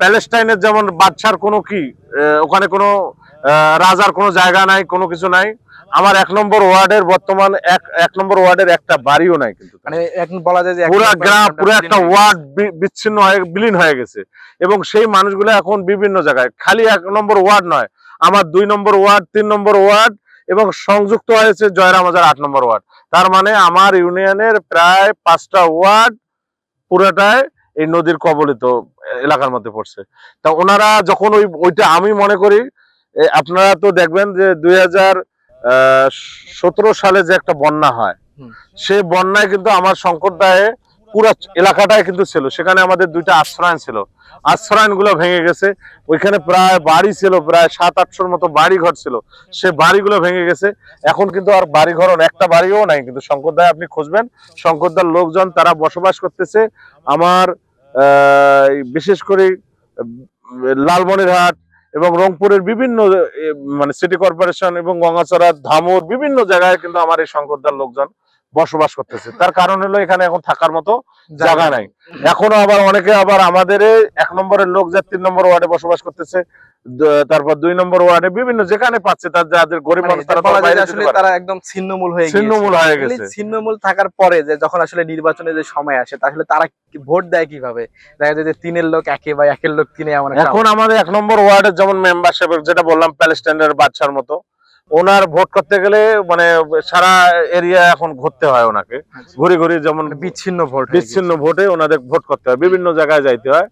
প্যালেস্টাইনের যেমন বাদশার কোনো কি ওখানে কোনো রাজার কোনো জায়গা নাই কোনো কিছু নাই আমার এক নম্বর ওয়ার্ডের বর্তমান এক এক নম্বর ওয়ার্ডের একটা বাড়িও নাই কিন্তু মানে এখন বলা যায় যে পুরা গ্রাম পুরো একটা ওয়ার্ড বিচ্ছিন্ন হয়ে বিলীন হয়ে গেছে। এবং সেই মানুষগুলো এখন বিভিন্ন জায়গায় খালি এক নম্বর ওয়ার্ড নয় আমার দুই নম্বর ওয়ার্ড তিন নম্বর ওয়ার্ড এবং সংযুক্ত হয়েছে জয়রামাজার আট নম্বর ওয়ার্ড। তার মানে আমার ইউনিয়নের প্রায় পাঁচটা ওয়ার্ড পুরোটাই এই নদীর কবলিত এলাকার মধ্যে পড়ছে। তা ওনারা যখন ওই ওইটা আমি মনে করি আপনারা তো দেখবেন যে দুই হাজার সতেরো সালে যে একটা বন্যা হয়। সেই বন্যায় কিন্তু আমার শঙ্করদায়ে পুরো এলাকাটাই কিন্তু ছিল। সেখানে আমাদের দুইটা আশ্রয়ন ছিল। আশ্রয়নগুলো ভেঙে গেছে। ওইখানে প্রায় বাড়ি ছিল প্রায় সাত আটশোর মতো বাড়ি ঘর ছিল। সে বাড়িগুলো ভেঙে গেছে। এখন কিন্তু আর বাড়ি ঘর একটা বাড়িও নাই। কিন্তু শঙ্করদায় আপনি খুঁজবেন শঙ্করদার লোকজন তারা বসবাস করতেছে। আমার বিশেষ করে লালমনিরহাট এবং রংপুরের বিভিন্ন মানে সিটি কর্পোরেশন এবং গঙ্গাচড়া ধামুর বিভিন্ন জায়গায় কিন্তু আমার এই শঙ্করদার লোকজন বসবাস করতেছে। তার কারণ হলো এখানে এখন থাকার মতো জায়গা নাই। এখনও আবার অনেকে আবার আমাদের এক নম্বরের লোক যা তিন নম্বর ওয়ার্ডে বসবাস করতেছে তারপর দুই নম্বর ওয়ার্ডে বিভিন্ন যেখানে পাচ্ছে তার যাদের গরিব মানে মানুষ তারা একদম ছিন্নমূল হয়ে ছিন্নমূল হয়ে গেছে। ছিন্নমূল থাকার পরে যে যখন আসলে নির্বাচনের যে সময় আসে তাহলে তারা ভোট দেয় কীভাবে? দেখা যায় যে তিনের লোক একে বা একের লোক তিনে এমন এখন আমাদের এক নম্বর ওয়ার্ডের যেমন মেম্বারশিপ যেটা বললাম প্যালেস্টাইনের বাচ্চার মতো ওনার ভোট করতে গেলে মানে সারা এরিয়া এখন ঘুরতে হয় ওনাকে। ঘুরে ঘুরে যেমন বিচ্ছিন্ন ভোট বিচ্ছিন্ন ভোটে ওনাদের ভোট করতে হয়। বিভিন্ন জায়গায় যাইতে হয়।